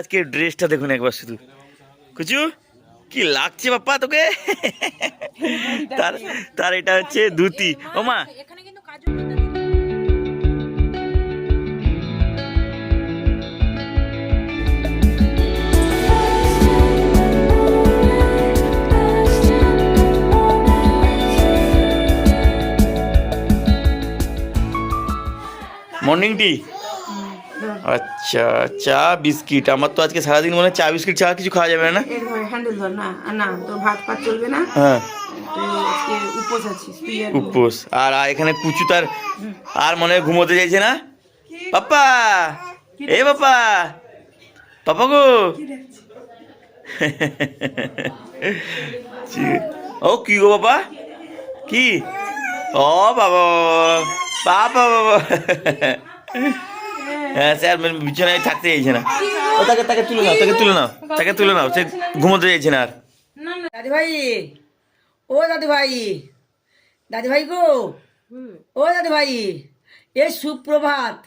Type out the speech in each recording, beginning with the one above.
আজকে ড্রেসটা দেখুন একবার শুধু। কুচু কি লাগছে বাপ্পা তোকে? তার তার এটা হচ্ছে ধুতি। ও মা। এখানে মর্নিং টি আচ্ছা চা বিস্কিট। আমার তো আজকে সারাদিন মনে চা বিস্কিট ছাড়া কিছু খাওয়া যাবে না। হ্যান্ডেল ধর না না তোর ভাত ফাত চলবে না। হ্যাঁ। উপোস আর এখানে কুচু তার আর মনে ঘুমোতে চাইছে না? পাপ্পা! এ পাপা পাপা গো! ও কি গো বাবা কি? ও বাবা বাবা বাবা। হ্যাঁ স্যার মানে বিছানায় থাকতে চাইছে না ও তাকে তাকে তুলে নাও তাকে তুলে নাও তাকে তুলে নাও সে ঘুমোতে চাইছে না আর দাদি ভাই ও দাদি ভাই দাদি ভাই গো ও দাদি ভাই এ সুপ্রভাত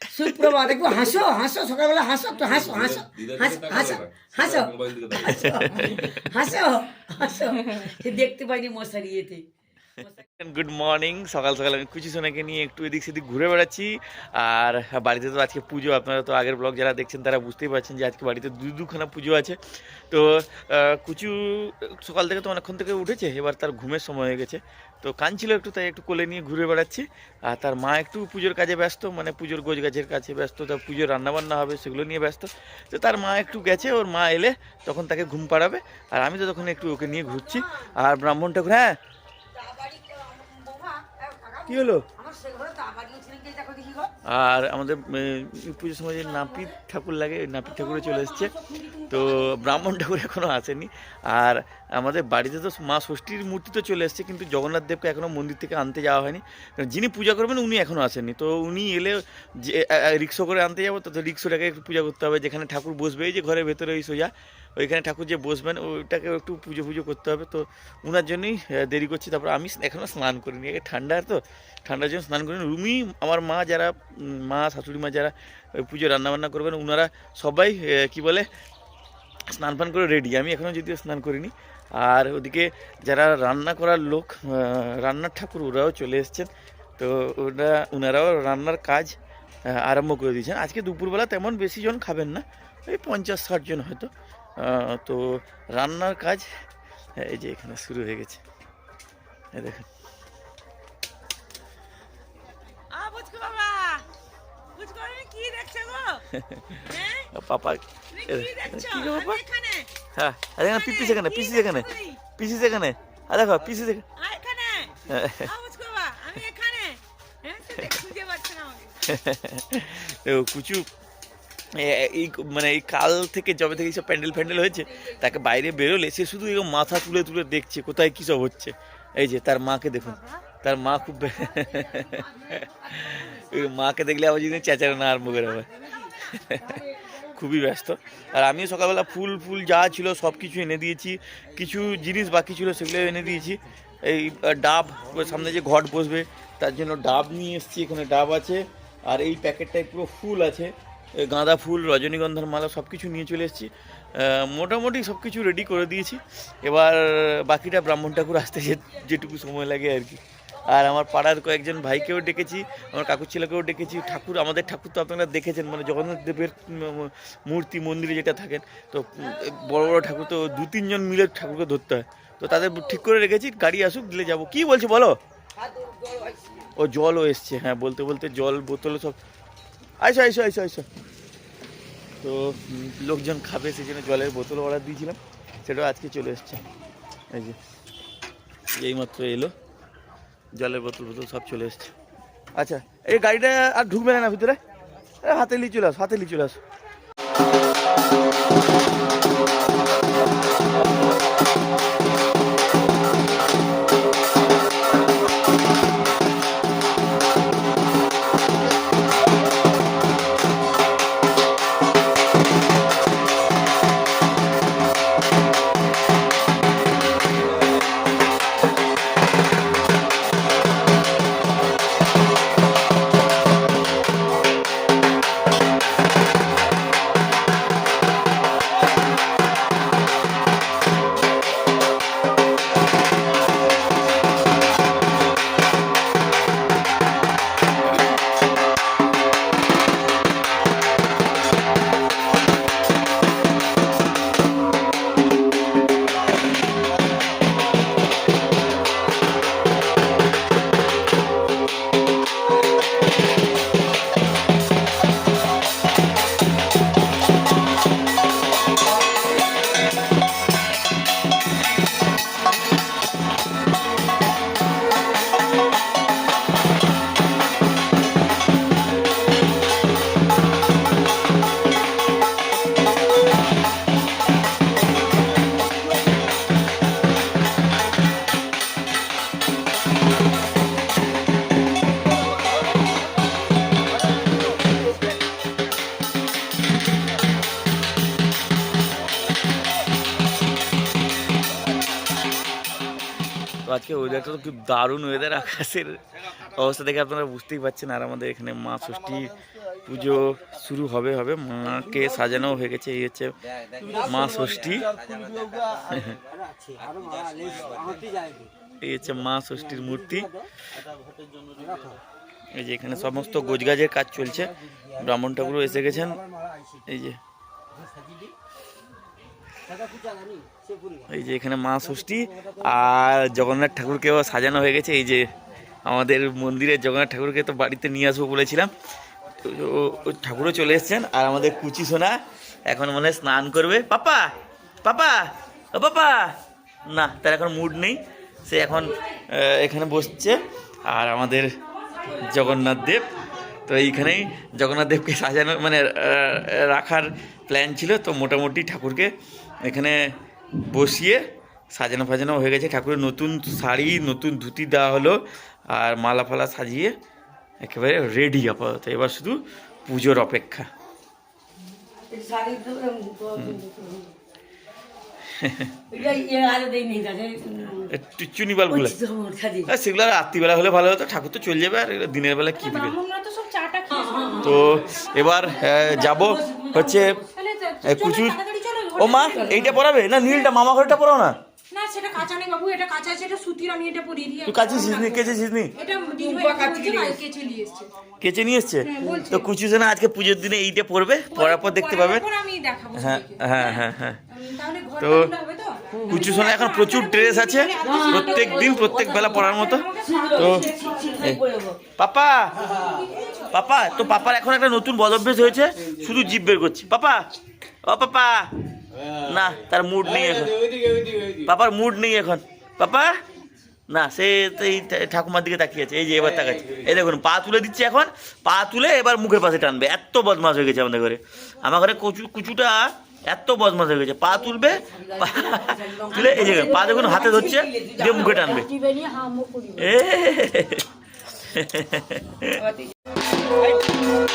সুপ্রভাত একটু হাসো হাসো সকালবেলা হাসো একটু হাসো হাসো হাসো হাসো হাসো হাসো হাসো সে দেখতে পাইনি মশারি এতে গুড মর্নিং সকাল সকাল আমি কুচি সোনাকে নিয়ে একটু এদিক সেদিক ঘুরে বেড়াচ্ছি। আর বাড়িতে তো আজকে পুজো, আপনারা তো আগের ব্লগ যারা দেখছেন তারা বুঝতেই পারছেন যে আজকে বাড়িতে দু দুখানা পুজো আছে। তো কুচু সকাল থেকে তো অনেকক্ষণ থেকে উঠেছে, এবার তার ঘুমের সময় হয়ে গেছে। তো কাঁদছিল একটু, তাই একটু কোলে নিয়ে ঘুরে বেড়াচ্ছি। আর তার মা একটু পুজোর কাজে ব্যস্ত মানে পুজোর গোজ গাছের কাছে ব্যস্ত তার পুজোর রান্নাবান্না হবে, সেগুলো নিয়ে ব্যস্ত। তো তার মা একটু গেছে, ওর মা এলে তখন তাকে ঘুম পাড়াবে। আর আমি তো তখন একটু ওকে নিয়ে ঘুরছি। আর ব্রাহ্মণ ঠাকুর হ্যাঁ কি হলো? আর আমাদের পুজোর সময় যে নাপিত ঠাকুর লাগে ওই নাপিত ঠাকুরে চলে এসছে। তো ব্রাহ্মণ ঠাকুর এখনও আসেনি। আর আমাদের বাড়িতে তো মা ষষ্ঠীর মূর্তি তো চলে এসছে কিন্তু জগন্নাথ দেবকে এখনও মন্দির থেকে আনতে যাওয়া হয়নি। কারণ যিনি পূজা করবেন উনি এখনও আসেননি। তো উনি এলে যে রিক্সো করে আনতে যাব তো রিক্সোটাকে একটু পূজা করতে হবে যেখানে ঠাকুর বসবে এই যে ঘরের ভেতরে ওই সোজা। ওইখানে ঠাকুর যে বসবেন, ওইটাকে একটু পুজো পুজো করতে হবে। তো ওনার জন্যই দেরি করছি। তারপর আমি এখনও স্নান করিনি। এই ঠান্ডার তো, ঠান্ডার জন্য স্নান করিনি। রুমি, আমার মা যারা মা, শাশুড়ি মা যারা পুজো রান্নাবান্না করবেন ওনারা সবাই কি বলে, স্নান পান করে রেডি আমি এখনও যদিও স্নান করিনি। আর ওদিকে যারা রান্না করার লোক রান্নার ঠাকুর, ওরাও চলে এসছেন। তো ওরা ওনারাও রান্নার কাজ আরম্ভ করে দিয়েছেন। আজকে দুপুরবেলা তেমন বেশি জন খাবেন না। ওই পঞ্চাশ ষাট জন হয়তো। তো রান্নার কাজ এই যে এখানে শুরু হয়ে গেছে। দেখুন। কি গো? হ্যাঁ? পাপা হ্যাঁ আরে এখানে পিসি সেখানে পিসি সেখানে পিসি সেখানে আর দেখো পিসি সেখানে হ্যাঁ কুচু এই মানে এই কাল থেকে যবে থেকে সব প্যান্ডেল ফ্যান্ডেল হয়েছে, তাকে বাইরে বেরোলে সে শুধু এরকম মাথা তুলে তুলে দেখছে, কোথায় কী সব হচ্ছে। এই যে তার মাকে দেখুন, তার মা খুব মাকে দেখলে আবার যদি চেঁচানো না আরম্ভ করে খুবই ব্যস্ত। আর আমিও সকালবেলা ফুল ফুল যা ছিল সব কিছু এনে দিয়েছি, কিছু জিনিস বাকি ছিল সেগুলো এনে দিয়েছি। এই ডাব, সামনে যে ঘট বসবে, তার জন্য ডাব নিয়ে এসেছি, এখানে ডাব আছে, আর এই প্যাকেটটায় পুরো ফুল আছে। গাঁদা ফুল রজনীগন্ধার মালা সব কিছু নিয়ে চলে এসেছি। মোটামুটি সব কিছু রেডি করে দিয়েছি। এবার বাকিটা ব্রাহ্মণ ঠাকুর আসতে যেটুকু সময় লাগে আর কি। আর আমার পাড়ার কয়েকজন ভাইকেও ডেকেছি আমার কাকুর ছেলেকেও ডেকেছি। ঠাকুর আমাদের ঠাকুর তো আপনারা দেখেছেন মানে জগন্নাথ দেবের মূর্তি মন্দিরে যেটা থাকেন তো বড় বড় ঠাকুর তো দু তিনজন মিলে ঠাকুরকে ধরতে হয়। তো তাদের ঠিক করে রেখেছি গাড়ি আসুক দিলে যাব। কি বলছো বলো? ও জলও এসছে হ্যাঁ বলতে বলতে জল বোতল সব আইসো আইসো আইসো আইসো। তো লোকজন খাবে সেখানে জন্য জলের বোতল অর্ডার দিয়েছিলাম। সেটাও আজকে চলে এসছে। এই যে এইমাত্র এলো। জলের বোতল বোতল সব চলে এসছে। আচ্ছা এই গাড়িটা আর ঢুকবে না ভিতরে? হাতে নিয়ে চলে আস হাতে নিয়ে চলে আস। ওয়েদারটা তো খুব দারুণ ওয়েদার আকাশের অবস্থা দেখে আপনারা বুঝতেই পারছেন। আর আমাদের এখানে মা ষষ্ঠী পুজো শুরু হবে হবে। মাকে সাজানো হয়ে গেছে, এই হচ্ছে মা ষষ্ঠী। এই হচ্ছে মা ষষ্ঠীর মূর্তি। এই যে এখানে সমস্ত গোজগাজের কাজ চলছে। ব্রাহ্মণ ঠাকুরও এসে গেছেন। এই যে। এই যে এখানে মা ষষ্ঠী আর জগন্নাথ ঠাকুরকেও সাজানো হয়ে গেছে। এই যে আমাদের মন্দিরে জগন্নাথ ঠাকুরকে তো বাড়িতে নিয়ে আসব বলেছিলাম। ঠাকুরও চলে এসেছেন আর আমাদের কুচি সোনা এখন মনে স্নান করবে। পাপা পাপা, ও পাপা। না, তার এখন মুড নেই। সে এখন এখানে বসছে আর আমাদের জগন্নাথ দেব। তো এইখানেই জগন্নাথ দেবকে সাজানো মানে রাখার প্ল্যান ছিল। তো মোটামুটি ঠাকুরকে এখানে বসিয়ে সাজানো ফাজানো হয়ে গেছে। ঠাকুরের নতুন শাড়ি নতুন ধুতি দেওয়া হলো আর মালা ফালা সাজিয়ে একেবারে রেডি আপাতত। এবার শুধু পুজোর অপেক্ষা। চুনি বাল্বগুলো সেগুলো রাত্রিবেলা হলে ভালো হতো ঠাকুর তো চলে যাবে আর দিনের বেলা কি দিবে? তো এবার যাব হচ্ছে কুচুর ও মা এইটা পরাবে? না নীলটা মামা ঘরটা পরাও না? না সেটা কাঁচা নেই বাবু এটা কাঁচা আছে এটা সুতির আমি এটা পরিয়ে দিই তুই কাছে ছিসনি কেচে ছিসনি এটা দিদিভাই টুম্পা আমাকে কাচি বলছে, নিয়ে ভাই এসছে। কেচে নিয়ে এসছে। কেচে নিয়ে এসছে? হ্যাঁ, তো কুচু আজকে পুজোর দিনে এইটা পরবে? পরার পর দেখতে হ্যাঁ হ্যাঁ হ্যাঁ হ্যাঁ হবে তো? কুচু সোনা এখন প্রচুর ড্রেস আছে। প্রত্যেক দিন প্রত্যেক বেলা পরার মতো। তো পাপা! পাপা তো পাপার এখন একটা নতুন বদভ্যাস হয়েছে। শুধু জিভ বের করছি। পাপা! ও পাপা! না তার মুড নেই এখন। পাপার মুড নেই এখন। পাপা? না সে এই ঠাকুমার দিকে তাকিয়ে আছে। এই যে এবার তাকাচ্ছে। এই দেখুন পা তুলে দিচ্ছে এখন। পা তুলে এবার মুখের পাশে টানবে। এত বদমাস হয়ে গেছে আমাদের ঘরে। আমার ঘরে কচু কুচুটা এত বদমাস হয়ে গেছে। পা তুলবে তুলে এই যে পা দেখুন হাতে ধরছে দিয়ে মুখে টানবে। এ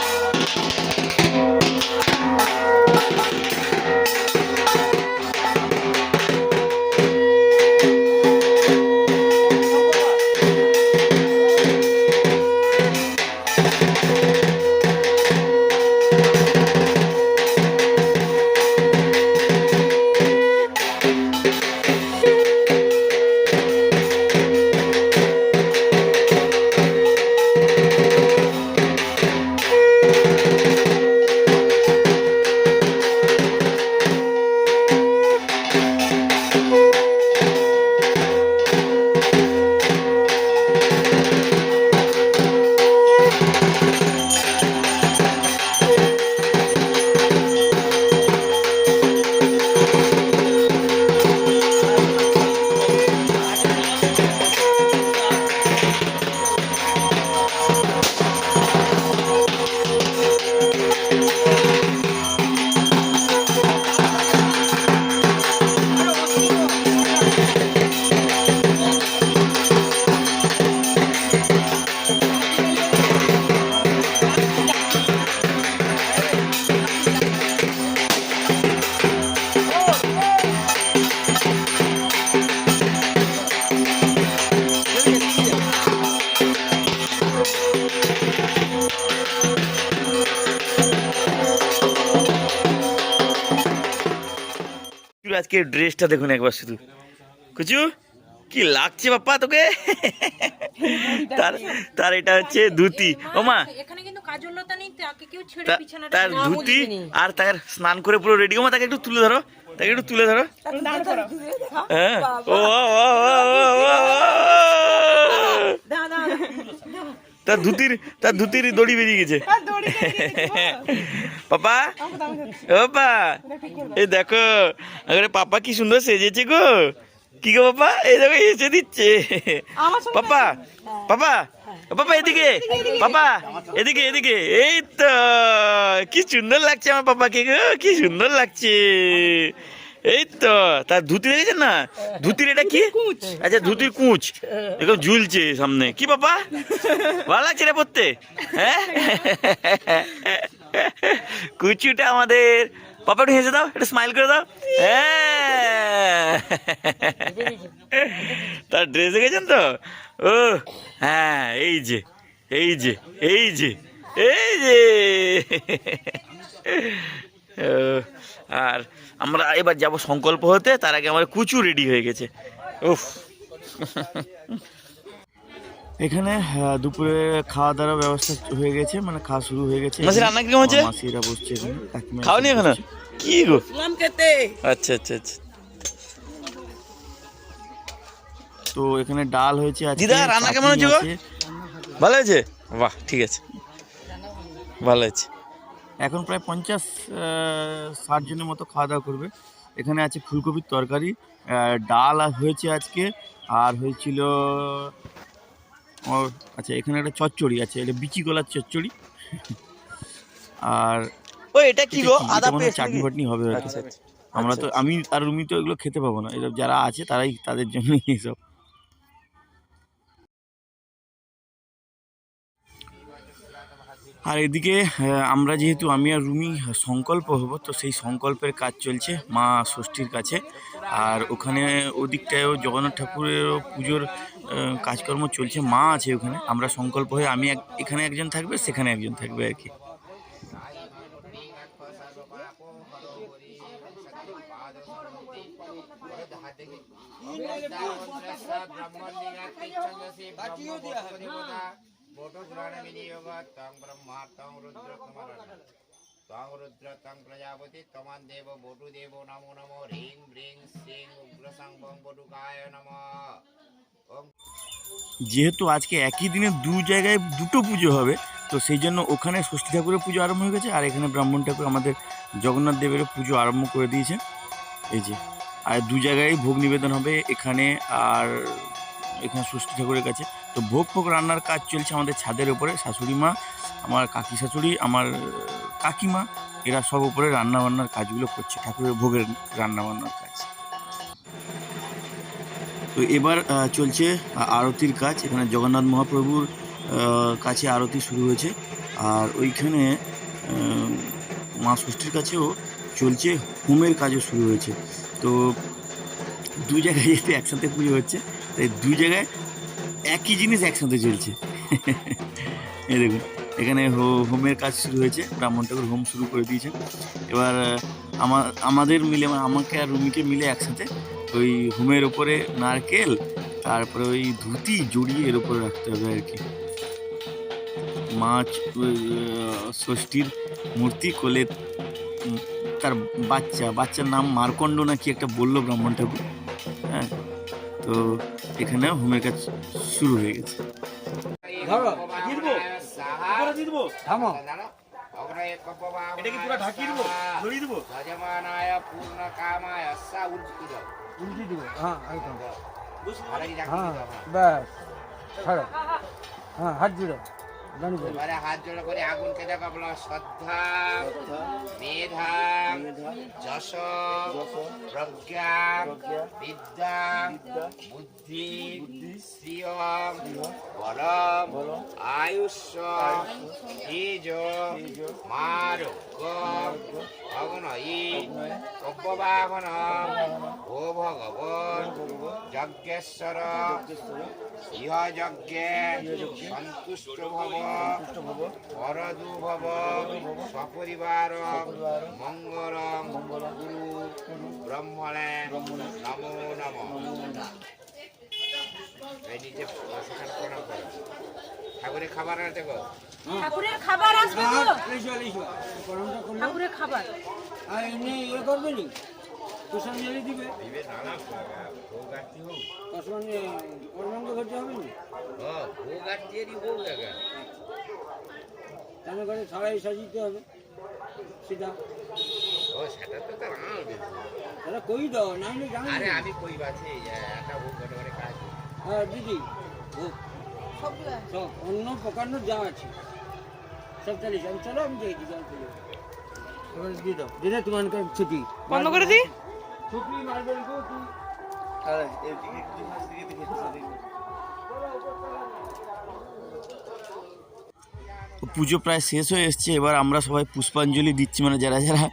আজকে ড্রেসটা দেখুন একবার শুধু। কুচু কি লাগছে বাপ্পা তোকে? তার তার এটা হচ্ছে ধুতি। ও মা এখানে কিন্তু কাজলতা নেই তাকে কেউ ছেড়ে তা- বিছানাটা তার ধুতি আর তার স্নান করে পুরো রেডি ও মা তাকে একটু তুলে ধরো তাকে একটু তুলে ধরো। হ্যাঁ। ও ও, ও, ও, ও, ও, ও। তার ধুতির তার ধুতির দড়ি বেরিয়ে গেছে। পাপা? ও পাপা? এই দেখো আরে পাপা কি সুন্দর সেজেছে গো। কি গো পাপা? এই দেখো এসে দিচ্ছে। পাপা পাপা ও পাপা এদিকে। পাপা এদিকে এদিকে। এই তো কি সুন্দর লাগছে আমার পাপাকে গো কি সুন্দর লাগছে। এই তো তার ধুতি দেখেছেন না? ধুতির এটা কি? আচ্ছা ধুতির কুচ। এরকম ঝুলছে সামনে। কি বাবা? ভালো লাগছে রে পড়তে? হ্যাঁ? কুচুটা আমাদের পাপা একটু হেসে দাও একটু স্মাইল করে দাও। হ্যাঁ। তার ড্রেস দেখেছেন তো? ও হ্যাঁ এই যে এই যে এই যে এই যে। আর আমরা এবার যাব সংকল্প হতে তার আগে আমার কুচু রেডি হয়ে গেছে। উফ। এখানে দুপুরে খাওয়া দাওয়ার ব্যবস্থা হয়ে গেছে মানে খাওয়া শুরু হয়ে গেছে। মাসি রান্না কীরকম হচ্ছে? মাসিরা বসছে এখানে খাওনি এখনও। কি গো? খেতে। আচ্ছা আচ্ছা আচ্ছা। তো এখানে ডাল হয়েছে আজকে দিদা, রান্না কেমন হচ্ছে গো? আছে। ভালো আছে বাহ ঠিক আছে। ভালো আছে এখন প্রায় পঞ্চাশ ষাট জনের মতো খাওয়া দাওয়া করবে। এখানে আছে ফুলকপির তরকারি ডাল আর হয়েছে আজকে আর হয়েছিল ও আচ্ছা এখানে একটা চচ্চড়ি আছে এটা বিচি কলার চচ্চড়ি। আর ও এটা কি গো? আদা পেস্ট চাটনি ফাটনি হবে হয়তো। আচ্ছা আচ্ছা। আমরা তো আমি আর রুমি তো এগুলো খেতে পাবো না। এসব যারা আছে তারাই তাদের জন্য এইসব আর এদিকে আমরা যেহেতু আমি আর রুমি সংকল্প হব, তো সেই সংকল্পের কাজ চলছে মা ষষ্ঠীর কাছে। আর ওখানে ওদিকটায়ও জগন্নাথ ঠাকুরেরও পুজোর কাজকর্ম চলছে, মা আছে ওখানে। আমরা সংকল্প হয়ে আমি এক- এখানে একজন থাকবে, সেখানে একজন থাকবে আর কি। যেহেতু আজকে একই দিনে দু জায়গায় দুটো পুজো হবে, তো সেই জন্য ওখানে ষষ্ঠী ঠাকুরের পুজো আরম্ভ হয়ে গেছে, আর এখানে ব্রাহ্মণ ঠাকুর আমাদের জগন্নাথ দেবের পুজো আরম্ভ করে দিয়েছে। এই যে, আর দু জায়গায় ভোগ নিবেদন হবে এখানে, আর এখানে ষষ্ঠী ঠাকুরের কাছে। তো ভোগ ফোগ রান্নার কাজ চলছে আমাদের ছাদের উপরে, শাশুড়ি মা, আমার কাকি শাশুড়ি, আমার কাকিমা, এরা সব উপরে রান্না বান্নার কাজগুলো করছে, ঠাকুরের ভোগের রান্না বান্নার কাজ। তো এবার চলছে আরতির কাজ, এখানে জগন্নাথ মহাপ্রভুর কাছে আরতি শুরু হয়েছে, আর ওইখানে মা ষষ্ঠীর কাছেও চলছে, হোমের কাজও শুরু হয়েছে। তো দু জায়গায় যেহেতু একসাথে পুজো হচ্ছে, তাই দু জায়গায় একই জিনিস একসাথে চলছে। এই দেখুন, এখানে হোমের কাজ শুরু হয়েছে, ব্রাহ্মণ ঠাকুর হোম শুরু করে দিয়েছেন এবার আমার আমাদের মিলে মানে আমাকে আর রুমিকে মিলে একসাথে ওই হোমের ওপরে নারকেল, তারপরে ওই ধুতি জড়িয়ে এর ওপরে রাখতে হবে আর কি। মাছ ষষ্ঠীর মূর্তি, কোলে তার বাচ্চা, বাচ্চার নাম মার্কণ্ড নাকি একটা বলল ব্রাহ্মণ ঠাকুর হ্যাঁ? তো এখানে হোমের কাজ শুরু হয়ে গেছে। ধরো দিবো। উপরে দিবো। থামো। এটা কি পুরো ঢাকি দিব? ধরিয়ে দিব? যজমানায় পূর্ণ কামায় সা উল্টি দাও উল্টি দিব। হ্যাঁ একদম। হ্যাঁ দাও। ব্যাস। ছাড়ো। হ্যাঁ হাত জুড়ো এবারে হাত জোড়া করে আগুনকে দেখো বলো শ্রদ্ধা মেধা যশ প্রজ্ঞা বিদ্যা বুদ্ধি শ্রিয়ম বলম আয়ুষ তেজ মারোগ্য অগ্নয়ী অব্যবাহন ও ভগবন যজ্ঞেশ্বর ইহ যজ্ঞে সন্তুষ্ট ভব পরদু ভব সপরিবার মঙ্গল গুরু ব্রহ্মণে নমো নম এই নিজে প্রণাম করো ঠাকুরের খাবার আছে গো ঠাকুরের খাবার আসবে তো। ঠাকুরের খাবার। আর এমনি ইয়ে করবে নি? পুষ্পাঞ্জলি দিবে? দিবে না না ভোগ আরতি হোক। পুষ্পাঞ্জলি কর্মাঙ্গ করতে হবে নি? ও ভোগ আরতি হোক দেখা তাহলে করে সবাই সাজিতে হবে। সেটা। ও সেটা তো তার বেশি তারা কই দাও নাই না জানি। আরে আমি কই বাছি? একটা ভোগ করে করে কাজ হ্যাঁ দিদি। ভোগ। সব অন্য প্রকাণ্ড যা আছে। সব চলে আমি চলো আমি দিয়ে দিই জল দিয়ে দাও। দিলে তোমার ছুটি। বন্ধ করে দিই? ছুটি মারবেন গো তুই। পুজো প্রায় শেষ হয়ে এসছে। এবার আমরা সবাই পুষ্পাঞ্জলি দিচ্ছি। মানে যারা যারা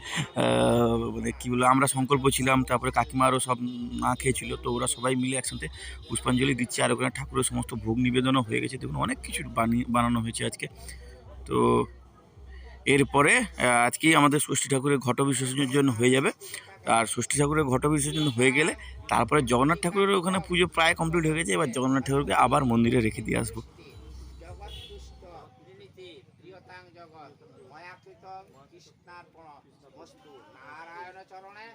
মানে কী বলব, আমরা সংকল্প ছিলাম, তারপরে কাকিমারও সব না খেয়েছিল, তো ওরা সবাই মিলে একসাথে পুষ্পাঞ্জলি দিচ্ছে। আর ওখানে ঠাকুরের সমস্ত ভোগ নিবেদনও হয়ে গেছে। দেখুন, অনেক কিছু বানিয়ে, বানানো হয়েছে আজকে। তো এরপরে আজকেই আমাদের ষষ্ঠী ঠাকুরের ঘট বিসর্জনের জন্য হয়ে যাবে। আর ষষ্ঠী ঠাকুরের ঘট বিসর্জন হয়ে গেলে তারপরে জগন্নাথ ঠাকুরের ওখানে পুজো প্রায় কমপ্লিট হয়ে গেছে। এবার জগন্নাথ ঠাকুরকে আবার মন্দিরে রেখে দিয়ে আসব। কৃষ্ণার্পণ বস্তু, নারায়ণ চরণে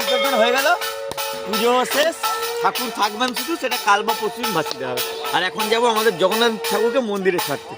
বিসর্জন হয়ে গেল পুজো শেষ ঠাকুর থাকবেন শুধু সেটা কাল বা দিন দেওয়া হবে আর এখন যাব আমাদের জগন্নাথ ঠাকুরকে মন্দিরে ছাড়তে।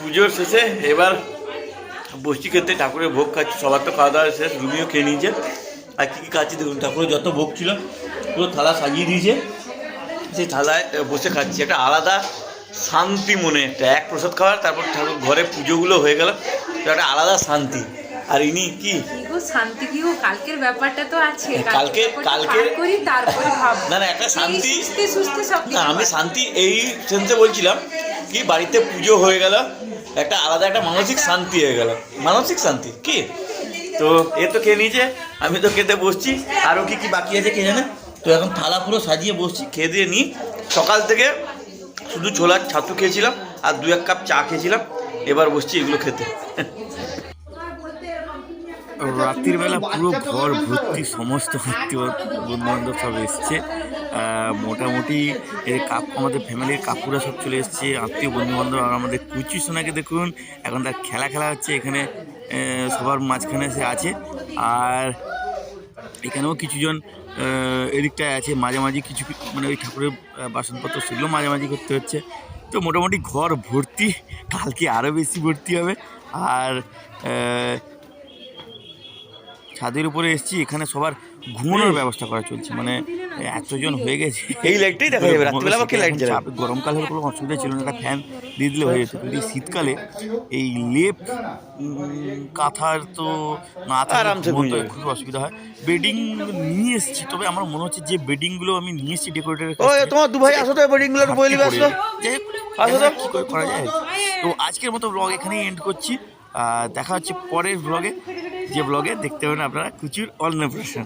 পুজোর শেষে এবার বসছি খেতে ঠাকুরের ভোগ খাচ্ছি। সবার তো খাওয়া দাওয়া শেষ রুমিও খেয়ে নিয়েছে। আর কী কী খাচ্ছি দেখুন ঠাকুরের যত ভোগ ছিল পুরো থালা সাজিয়ে দিয়েছে। সেই থালায় বসে খাচ্ছি। একটা আলাদা শান্তি মনে একটা এক প্রসাদ খাওয়ার তারপর ঠাকুর ঘরে পুজোগুলো হয়ে গেল। একটা আলাদা শান্তি। আর ইনি কি? শান্তি কি গো? কালকের ব্যাপারটা তো আছে। কালকে- কালকে- করি তারপরে ভাব না, না, একটা শান্তি- সুস্থে সুস্থে সব না আমি শান্তি এই সেন্সে বলছিলাম কি বাড়িতে পুজো হয়ে গেল। একটা আলাদা একটা মানসিক শান্তি হয়ে গেল। মানসিক শান্তি? কি? তো এ তো খেয়ে নিয়েছে আমি তো খেতে বসছি। আরও কি কি বাকি আছে কে জানে? তো এখন থালা পুরো সাজিয়ে বসছি খেয়ে দিয়ে নিই। সকাল থেকে শুধু ছোলার ছাতু খেয়েছিলাম আর দু এক কাপ চা খেয়েছিলাম। এবার বসছি এগুলো খেতে। রাত্রির বেলা পুরো ঘর ভর্তি সমস্ত আত্মীয় বন্ধু বান্ধব সব এসছে। মোটামুটি এর কাপ আমাদের ফ্যামিলির কাকুরা সব চলে এসছে আত্মীয় বন্ধু বান্ধব আর আমাদের কুচি সোনাকে দেখুন এখন তার খেলা খেলা হচ্ছে এখানে সবার মাঝখানে সে আছে আর এখানেও কিছুজন এদিকটায় আছে মাঝামাঝি কিছু মানে ওই ঠাকুরের বাসনপত্র সেগুলো মাঝামাঝি করতে হচ্ছে তো মোটামুটি ঘর ভর্তি কালকে আরও বেশি ভর্তি হবে আর ছাদের উপরে এসেছি এখানে সবার ঘুমানোর ব্যবস্থা করা চলছে মানে এতজন হয়ে গেছে। এই লাইটটাই দেখা যাবে রাত্রিবেলা আবার কে লাইট জ্বালাবে। গরমকালে হলে কোনো অসুবিধা ছিল না একটা ফ্যান দিয়ে দিলে হয়ে যেত। কিন্তু এই শীতকালে এই লেপ কাঁথার তো না আরামসে খুব অসুবিধা হয়। বেডিং নিয়ে এসেছি তবে আমার মনে হচ্ছে যে বেডিংগুলো আমি নিয়ে এসেছি ডেকোরেটারের ও তোমার দু ভাই আসো তো বেডিংগুলো বইলি আসো আসো তো। কি করে করা যায়। তো আজকের মতো ব্লগ এখানেই এন্ড করছি। দেখা হচ্ছে পরের ব্লগে যে ব্লগে দেখতে পাবেন আপনারা কুচুর অন্নপ্রাশন।